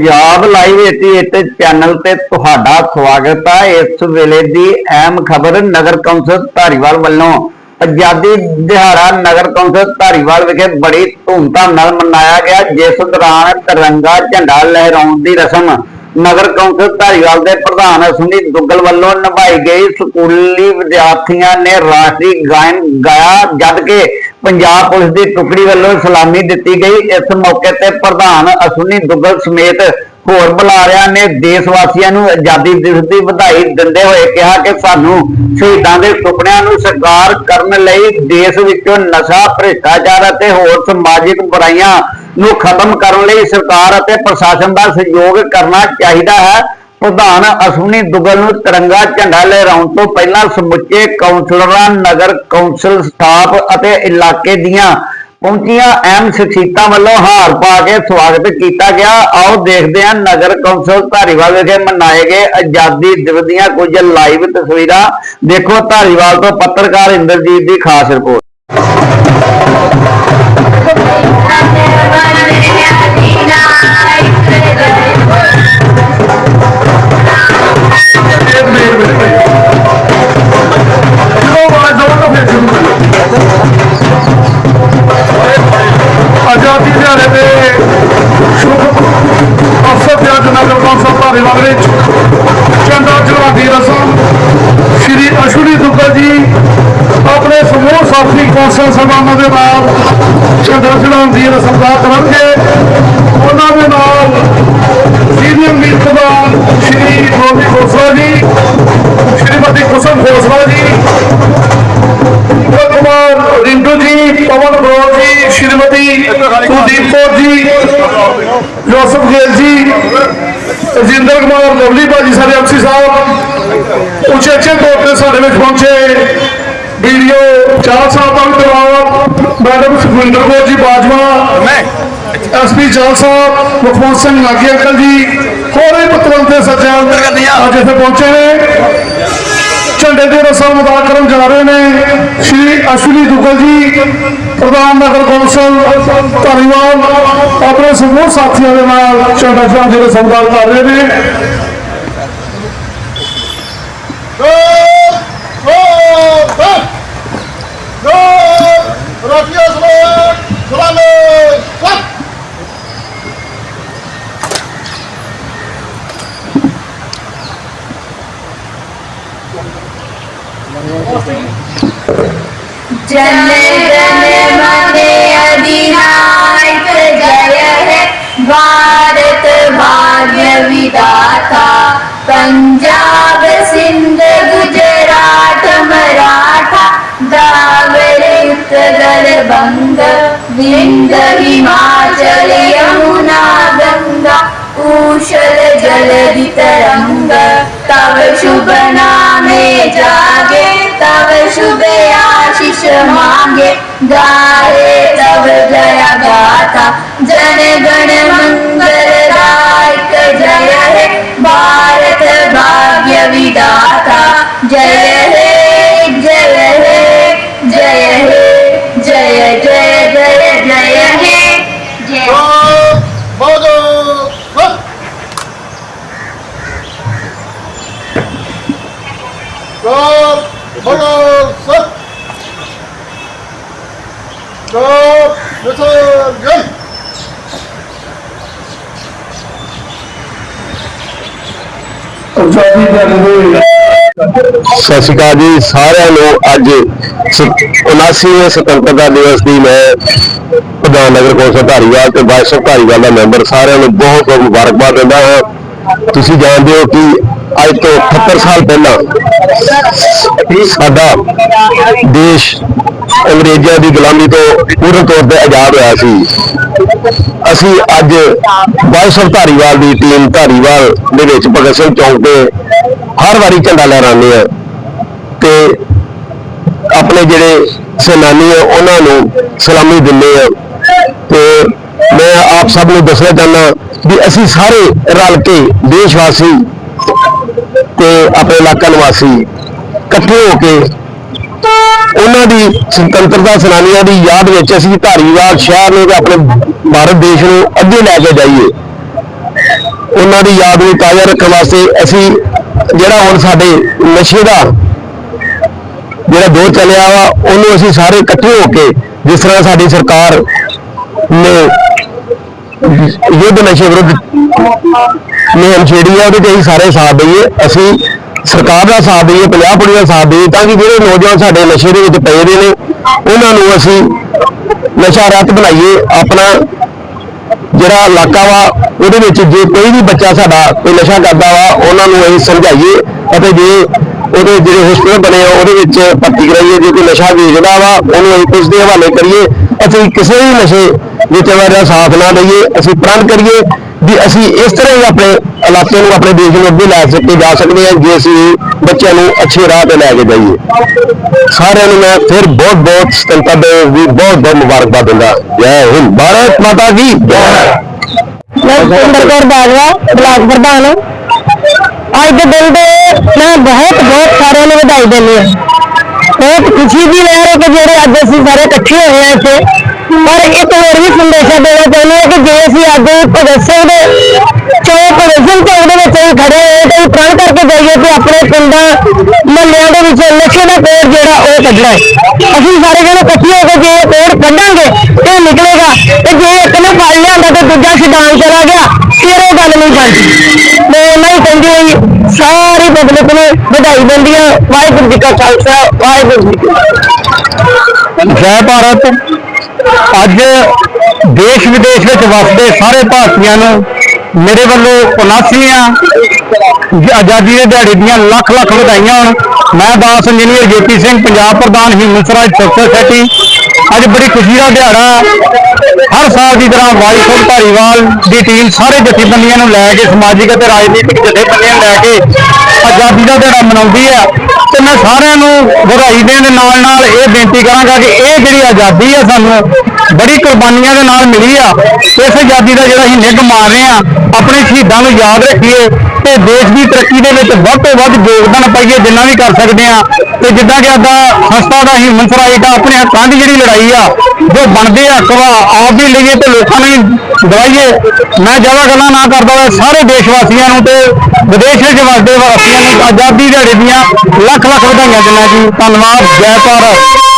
Punjab live 88 channel ਤੇ ਤੁਹਾਡਾ ਸਵਾਗਤ ਹੈ ਇਸ ਵੇਲੇ ਦੀ ਅਹਿਮ ਖਬਰ ਨਗਰ ਕੌਂਸਲ ਧਾਰੀਵਾਲ ਵੱਲੋਂ ਆਜ਼ਾਦੀ ਦਿਹਾੜਾ ਨਗਰ ਕੌਂਸਲ ਧਾਰੀਵਾਲ ਵਿਖੇ ਬੜੀ ਧੂਮਧਾਮ ਨਾਲ ਮਨਾਇਆ ਗਿਆ, ਜਿਸ ਦੌਰਾਨ ਤਿਰੰਗਾ ਝੰਡਾ ਲਹਿਰਾਉਣ ਦੀ ਰਸਮ ਨਗਰ ਕੌਂਸਲ ਧਾਰੀਵਾਲ ਦੇ ਪ੍ਰਧਾਨ ਸੁਨੀਲ ਦੁੱਗਲ ਵੱਲੋਂ ਨਿਭਾਈ ਗਈ। ਸਕੂਲੀ ਵਿਦਿਆਰਥੀਆਂ ਨੇ ਰਾਸ਼ਟਰੀ ਗਾਇਨ ਗਾਇਆ, ਜਦ ਕਿ ਪੰਜਾਬ ਪੁਲਿਸ ਦੀ ਟੁਕੜੀ ਵੱਲੋਂ ਸਲਾਮੀ ਦਿੱਤੀ ਗਈ। ਇਸ ਮੌਕੇ ਤੇ ਪ੍ਰਧਾਨ ਅਸੁਨੀ ਦੁੱਗਲ ਸਮੇਤ ਹੋਰ ਬੁਲਾਰਿਆਂ ਨੇ ਦੇਸ਼ ਵਾਸੀਆਂ ਨੂੰ ਆਜ਼ਾਦੀ ਦਿਵਸ ਦੀ ਵਧਾਈ ਦਿੰਦੇ ਹੋਏ ਕਿਹਾ ਕਿ ਸਾਨੂੰ ਸ਼ਹੀਦਾਂ ਦੇ ਸੁਪਨਿਆਂ ਨੂੰ ਸਾਕਾਰ ਕਰਨ ਲਈ ਦੇਸ਼ ਵਿੱਚੋਂ ਨਸ਼ਾ, ਭ੍ਰਿਸ਼ਟਾਚਾਰ ਅਤੇ ਹੋਰ ਸਮਾਜਿਕ ਬੁਰਾਈਆਂ ਨੂੰ ਖਤਮ ਕਰਨ ਲਈ ਸਰਕਾਰ ਅਤੇ ਪ੍ਰਸ਼ਾਸਨ ਦਾ ਸਹਿਯੋਗ ਕਰਨਾ ਚਾਹੀਦਾ ਹੈ। ਪ੍ਰਧਾਨ ਅਸ਼ਵਨੀ ਦੁੱਗਲ ਨੂੰ ਤਿਰੰਗਾ ਝੰਡਾ ਲਹਿਰਾਉਣ ਤੋਂ ਪਹਿਲਾਂ ਸਮੁੱਚੇ ਕਾਉਂਸਲਰਾਂ ਨਗਰ ਕੌਂਸਲ ਸਟਾਫ ਅਤੇ ਇਲਾਕੇ ਦੀਆਂ ਪਹੁੰਚੀਆਂ ਅਹਿਮ ਸ਼ਖਸੀਅਤਾਂ ਵੱਲੋਂ ਹਾਰ ਪਾ ਕੇ ਸਵਾਗਤ ਕੀਤਾ ਗਿਆ। ਆਓ ਦੇਖਦੇ ਹਾਂ ਨਗਰ ਕੌਂਸਲ ਧਾਰੀਵਾਲ ਵਿਖੇ ਮਨਾਏ ਗਏ ਆਜ਼ਾਦੀ ਦਿਵਸ ਦੀਆਂ ਕੁਝ ਲਾਈਵ ਤਸਵੀਰਾਂ। ਦੇਖੋ ਧਾਰੀਵਾਲ ਤੋਂ ਪੱਤਰਕਾਰ ਇੰਦਰਜੀਤ ਦੀ ਖਾਸ ਰਿਪੋਰਟ। ਕੌਂਸਲ ਧਾਰੀਵਾਲ ਵਿੱਚ ਝੰਡਾ ਚੜ੍ਹਾਉਣ ਰਸਮ ਸ਼੍ਰੀ ਅਸ਼ਵਨੀ ਦੁੱਗਲ ਜੀ ਆਪਣੇ ਸਮੂਹ ਸਾਥੀ ਕੌਂਸਲ ਸਭਾਵਾਂ ਦੇ ਨਾਲ ਝੰਡਾ ਚੜ੍ਹਾਉਣ ਦੀ ਰਸਮ ਦਾ ਕਰਨਗੇ। ਉਹਨਾਂ ਦੇ ਨਾਲ ਸੀਨੀਅਰ ਮੀਤ ਸ਼੍ਰੀ ਰੋਬੀ ਖੋਸਲਾ ਜੀ, ਸ਼੍ਰੀਮਤੀ ਕੁਸਮ ਖੋਸਲਾ ਜੀ ਕੁਮਾਰ ਰਿੰਦੂ ਜੀ, ਪਵਨ ਬਰੋੜ ਜੀ, ਸ਼੍ਰੀਮਤੀ ਕੁਲਦੀਪ ਕੌਰ ਜੀ, ਜੋਸਫ ਗੇਲ ਜੀ ਰਜਿੰਦਰ ਕੁਮਾਰ, ਲਵਲੀ ਭਾਜੀ ਸਾਡੇ ਐਮਸੀ ਸਾਹਿਬ। ਉਚੇਚੇ ਤੌਰ ਤੇ ਸਾਡੇ ਵਿੱਚ ਪਹੁੰਚੇ। ਵੀਡੀਓ ਚਾਰ ਸਾਹਿਬ ਦਾ ਵੀ ਦਰਬਾਰ ਮੈਡਮ ਸੁਖਵਿੰਦਰ ਕੌਰ ਜੀ ਬਾਜਵਾ। ਐਸਪੀ ਚਾਲ ਸਾਹਿਬ ਮੁਖਮਤ ਸਿੰਘ ਨਾਗੀ ਅੰਕਲ ਜੀ। ਹੋਰ ਵੀ ਪਤਵੰਤੇ ਸੱਜਣ ਅੱਜ ਇੱਥੇ ਪਹੁੰਚੇ ਨੇ। ਝੰਡੇ ਦੀ ਰਸਮ ਅਦਾ ਕਰਨ ਜਾ ਰਹੇ ਨੇ। ਅਸ਼ਵਨੀ ਦੁੱਗਲ ਜੀ, ਪ੍ਰਧਾਨ ਨਗਰ ਕੌਂਸਲ ਧਾਰੀਵਾਲ ਆਪਣੇ ਸਮੂਹ ਸਾਥੀਆਂ ਦੇ ਨਾਲ ਝੰਡਾ ਚੜ੍ਹਾਉਣ ਦੀ ਰਸਮ ਕਰ ਰਹੇ ਨੇ Rafiya Salam! Salam! Salam! गण मन अधिनायक जय है। भारत भाग्य विदाता। पंजाब सिंध गुजरात मराठा। दावर उत्कल बंग। विंद हिमाचल यमुना तव शुभ नामे जागे आशीष मांगे गाए तव जय गाथा जन गण मंगल दायक जय हे भारत भाग्य विदाता जय हे जय हे जय हे जय जय जय जय हे जय Bodo! Salam! Salam! Bodo! Salam! Salam! Listen! ਸਤਿ ਸ਼੍ਰੀ ਅਕਾਲ ਜੀ, ਸਾਰਿਆਂ ਨੂੰ ਅੱਜ 79ਵੇਂ ਸੁਤੰਤਰਤਾ ਦਿਵਸ ਦੀ ਮੈਂ ਪ੍ਰਧਾਨ ਨਗਰ ਕੌਂਸਲ ਧਾਰੀਵਾਲ ਤੇ ਵਾਈਸ ਆਫ ਧਾਰੀਵਾਲ ਦਾ ਮੈਂਬਰ ਸਾਰਿਆਂ ਨੂੰ ਬਹੁਤ ਬਹੁਤ ਮੁਬਾਰਕਬਾਦ ਦਿੰਦਾ ਹਾਂ ਤੁਸੀਂ ਜਾਣਦੇ ਹੋ ਕਿ ਅੱਜ ਤੋਂ 78 ਸਾਲ ਪਹਿਲਾਂ ਸਾਡਾ ਦੇਸ਼ ਅੰਗਰੇਜ਼ਾਂ ਦੀ ਗੁਲਾਮੀ ਤੋਂ ਪੂਰਨ ਤੌਰ ਤੇ ਆਜ਼ਾਦ ਹੋਇਆ ਸੀ। ਅਸੀਂ ਅੱਜ ਵਾਈਸ ਆਫ ਧਾਰੀਵਾਲ ਦੀ ਟੀਮ ਧਾਰੀਵਾਲ ਦੇ ਵਿੱਚ ਭਗਤ ਸਿੰਘ ਚੌਂਕ ਤੇ ਹਰ ਵਾਰੀ ਝੰਡਾ ਲਹਿਰਾਉਂਦੇ ਆ ਤੇ ਆਪਣੇ ਜਿਹੜੇ ਸੈਨਾਨੀ ਆ, ਉਹਨਾਂ ਨੂੰ ਸਲਾਮੀ ਦਿੰਦੇ ਆ ਤੇ ਮੈਂ ਆਪ ਸਭ ਨੂੰ ਦੱਸਣਾ ਚਾਹੁੰਦਾ ਵੀ ਅਸੀਂ ਸਾਰੇ ਰਲ ਕੇ ਦੇਸ਼ ਵਾਸੀ ਤੇ ਆਪਣੇ ਇਲਾਕਾ ਨਿਵਾਸੀ ਇਕੱਠੇ ਹੋ ਕੇ ਉਹਨਾਂ ਦੀ ਸੁਤੰਤਰਤਾ ਸੈਨਾਨੀਆਂ ਦੀ ਯਾਦ ਵਿੱਚ ਅਸੀਂ ਧਾਰੀਵਾਲ ਸ਼ਹਿਰ ਨੂੰ ਤੇ ਆਪਣੇ ਭਾਰਤ ਦੇਸ਼ ਨੂੰ ਅੱਗੇ ਲੈ ਕੇ ਜਾਈਏ। ਉਹਨਾਂ ਦੀ ਯਾਦ ਨੂੰ ਤਾਜ਼ਾ ਰੱਖਣ ਵਾਸਤੇ ਅਸੀਂ ਜਿਹੜਾ ਹੁਣ ਸਾਡੇ ਨਸ਼ੇ ਦਾ ਜਿਹੜਾ ਦੌਰ ਚੱਲਿਆ ਵਾ, ਉਹਨੂੰ ਅਸੀਂ ਸਾਰੇ ਇਕੱਠੇ ਹੋ ਕੇ ਜਿਸ ਤਰ੍ਹਾਂ ਸਾਡੀ ਸਰਕਾਰ ਨੇ ਯੁੱਧ ਨਸ਼ੇ ਵਿਰੁੱਧ ਮੁਹਿੰਮ ਛੇੜੀ ਆ ਉਹਦੇ 'ਤੇ ਅਸੀਂ ਸਾਰੇ ਸਾਥ ਦਈਏ। ਅਸੀਂ ਸਰਕਾਰ ਦਾ ਸਾਥ ਦਈਏ ਪੰਜਾਬ ਪੁਲਿਸ ਦਾ ਸਾਥ ਦਈਏ ਤਾਂ ਕਿ ਜਿਹੜੇ ਨੌਜਵਾਨ ਸਾਡੇ ਨਸ਼ੇ ਦੇ ਵਿੱਚ ਪਏ ਦੇ ਨੇ, ਉਹਨਾਂ ਨੂੰ ਅਸੀਂ ਨਸ਼ਾ ਰੱਤ ਬਣਾਈਏ, ਆਪਣਾ ਜਿਹੜਾ ਇਲਾਕਾ ਵਾ, ਉਹਦੇ ਵਿੱਚ ਜੇ ਕੋਈ ਵੀ ਬੱਚਾ ਸਾਡਾ ਕੋਈ ਨਸ਼ਾ ਕਰਦਾ ਵਾ, ਉਹਨਾਂ ਨੂੰ ਅਸੀਂ ਸਮਝਾਈਏ ਅਤੇ ਜੇ ਉਹਦੇ ਜਿਹੜੇ ਹੋਸਟਲ ਬਣੇ ਆ, ਉਹਦੇ ਵਿੱਚ ਭਰਤੀ ਕਰਾਈਏ, ਜੇ ਕੋਈ ਨਸ਼ਾ ਵੇਚਦਾ ਵਾ, ਉਹਨੂੰ ਅਸੀਂ ਪੁਲਿਸ ਦੇ ਹਵਾਲੇ ਕਰੀਏ। ਅਸੀਂ ਕਿਸੇ ਵੀ ਨਸ਼ੇ ਵਿੱਚ ਦਾ ਸਾਥ ਨਾ ਦਈਏ, ਅਸੀਂ ਪ੍ਰਣ ਕਰੀਏ ਵੀ ਅਸੀਂ ਇਸ ਤਰ੍ਹਾਂ ਹੀ ਆਪਣੇ ਇਲਾਕੇ ਨੂੰ ਆਪਣੇ ਦੇਸ਼ ਨੂੰ ਅੱਗੇ ਲੈ ਸਕੇ, ਜਾ ਸਕਦੇ ਹਾਂ, ਜੇ ਅਸੀਂ ਬੱਚਿਆਂ ਨੂੰ ਅੱਛੇ ਰਾਹ ਤੇ ਲੈ ਕੇ ਜਾਈਏ। ਸਾਰਿਆਂ ਨੂੰ ਮੈਂ ਫਿਰ ਬਹੁਤ ਬਹੁਤ ਸੁਤੰਤਰਤਾ ਦਿਵਸ ਦੀ ਬਹੁਤ ਬਹੁਤ ਮੁਬਾਰਕਬਾਦ ਦਿੰਦਾ। ਜੈ ਹਿੰਦ। ਭਾਰਤ ਮਾਤਾ ਕੀ ਜੈ। ਮੈਂ ਸੁੰਦਰ ਕੌਰ ਬਾਜਵਾ, ਬਲਾਕ ਪ੍ਰਧਾਨ। ਅੱਜ ਦੇ ਦਿਨ ਦੇ ਮੈਂ ਬਹੁਤ ਬਹੁਤ ਸਾਰਿਆਂ ਨੂੰ ਵਧਾਈ ਦਿੰਦੀ ਹਾਂ। ਬਹੁਤ ਖੁਸ਼ੀ ਵੀ ਲਹਿਰ ਹੈ ਕਿ ਜਿਹੜੇ ਅੱਜ ਅਸੀਂ ਸਾਰੇ ਇਕੱਠੇ ਹੋਏ ਹਾਂ ਇੱਥੇ। ਪਰ ਇੱਕ ਹੋਰ ਵੀ ਸੰਦੇਸ਼ਾ ਦੇਣਾ ਚਾਹੁੰਦੀ ਹਾਂ ਕਿ ਜੇ ਅਸੀਂ ਅੱਜ ਭਗਤ ਸਿੰਘ ਦੇ ਚੌਕ ਭਗਤ ਸਿੰਘ ਚੌਕ ਦੇ ਵਿੱਚ ਅਸੀਂ ਖੜੇ ਹੋਏ ਤੇ ਪ੍ਰਣ ਕਰਕੇ ਜਾਈਏ ਕਿ ਆਪਣੇ ਪਿੰਡਾਂ, ਮਹੱਲਿਆਂ ਦੇ ਵਿੱਚ ਨਸ਼ੇ ਦਾ ਪੇੜ ਜਿਹੜਾ ਉਹ ਕੱਢਣਾ ਅਸੀਂ ਸਾਰੇ ਜਣੇ ਇਕੱਠੇ ਹੋ ਕੇ ਜੇ ਇਹ ਕੋਡ ਕੱਢਾਂਗੇ ਤੇ ਨਿਕਲੇਗਾ ਤੇ ਜੇ ਇੱਕ ਨੇ ਫੜ ਲਿਆਂਦਾ ਤੇ ਦੂਜਾ ਛਡਾਣ ਚਲਾ ਗਿਆ, ਫਿਰ ਉਹ ਗੱਲ ਨਹੀਂ ਬਣਦੀ। ਮੈਂ ਮੈਂ ਨੂੰ ਕਹਿੰਦੀ ਹੋਈ ਸਾਰੀ ਪਬਲਿਕ ਨੂੰ ਵਧਾਈ ਦਿੰਦੀ ਹਾਂ। ਵਾਹਿਗੁਰੂ ਜੀ ਕਾ ਖਾਲਸਾ, ਵਾਹਿਗੁਰੂ ਜੀ ਕੀ ਫਤਿਹ। ਜੈ ਭਾਰਤ। ਅੱਜ ਦੇਸ਼ ਵਿਦੇਸ਼ ਵਿੱਚ ਵਸਦੇ ਸਾਰੇ ਭਾਰਤੀਆਂ ਨੂੰ ਮੇਰੇ ਵੱਲੋਂ 79 ਆਜ਼ਾਦੀ ਦੇ ਦਿਹਾੜੇ ਦੀਆਂ ਲੱਖ ਲੱਖ ਵਧਾਈਆਂ ਹੋਣ। ਮੈਂ ਦਾਸ ਇੰਜੀਨੀਅਰ ਜੇਪੀ ਸਿੰਘ, ਪੰਜਾਬ ਪ੍ਰਧਾਨ ਹਿੰਮਤ ਸਰਾਜ ਸੋਸਾਇਟੀ ਅੱਜ ਬੜੀ ਖੁਸ਼ੀ ਦਾ ਦਿਹਾੜਾ। ਹਰ ਸਾਲ ਦੀ ਤਰ੍ਹਾਂ ਵਾਈਫ ਧਾਰੀਵਾਲ ਦੀ ਟੀਮ ਸਾਰੇ ਜਥੇਬੰਦੀਆਂ ਨੂੰ ਲੈ ਕੇ, ਸਮਾਜਿਕ ਅਤੇ ਰਾਜਨੀਤਿਕ ਜਥੇਬੰਦੀਆਂ ਨੂੰ ਲੈ ਕੇ ਆਜ਼ਾਦੀ ਦਾ ਦਿਹਾੜਾ ਮਨਾਉਂਦੀ ਹੈ। ਤੇ ਮੈਂ ਸਾਰਿਆਂ ਨੂੰ ਵਧਾਈ ਦੇਣ ਦੇ ਨਾਲ ਨਾਲ ਇਹ ਬੇਨਤੀ ਕਰਾਂਗਾ ਕਿ ਇਹ ਜਿਹੜੀ ਆਜ਼ਾਦੀ ਹੈ ਸਾਨੂੰ ਬੜੀ ਕੁਰਬਾਨੀਆਂ ਦੇ ਨਾਲ ਮਿਲੀ ਆ। ਇਸ ਆਜ਼ਾਦੀ ਦਾ ਜਿਹੜਾ ਅਸੀਂ ਨਿੱਘ ਮਾਰ ਰਹੇ ਆ, ਆਪਣੇ ਸ਼ਹੀਦਾਂ ਨੂੰ ਯਾਦ ਰੱਖੀਏ ਤੇ ਦੇਸ਼ ਦੀ ਤਰੱਕੀ ਦੇ ਵਿੱਚ ਵੱਧ ਤੋਂ ਵੱਧ ਯੋਗਦਾਨ ਪਾਈਏ ਜਿੰਨਾ ਵੀ ਕਰ ਸਕਦੇ ਆ। ਤੇ ਜਿੱਦਾਂ ਕਿ ਅੱਦਾ ਸੰਸਥਾ ਦਾ ਹਿਊਮਨ ਰਾਈਟ ਆ ਆਪਣੇ ਹੱਕਾਂ ਦੀ ਜਿਹੜੀ ਲੜਾਈ ਆ, ਜੋ ਬਣਦੇ ਆ, ਕਵਾ ਆਪ ਵੀ ਲਈਏ ਤੇ ਲੋਕਾਂ ਨੂੰ ਵੀ ਦਵਾਈਏ। ਮੈਂ ਜ਼ਿਆਦਾ ਗੱਲਾਂ ਨਾ ਕਰਦਾ ਹੋਇਆ ਸਾਰੇ ਦੇਸ਼ ਵਾਸੀਆਂ ਨੂੰ ਤੇ ਵਿਦੇਸ਼ ਵਿੱਚ ਵਸਦੇ ਵਾਸੀਆਂ ਨੂੰ ਆਜ਼ਾਦੀ ਦਿਹਾੜੇ ਦੀਆਂ ਲੱਖ ਲੱਖ ਵਧਾਈਆਂ ਦਿੰਦਾ ਜੀ। ਧੰਨਵਾਦ, ਜੈ ਭਾਰਤ।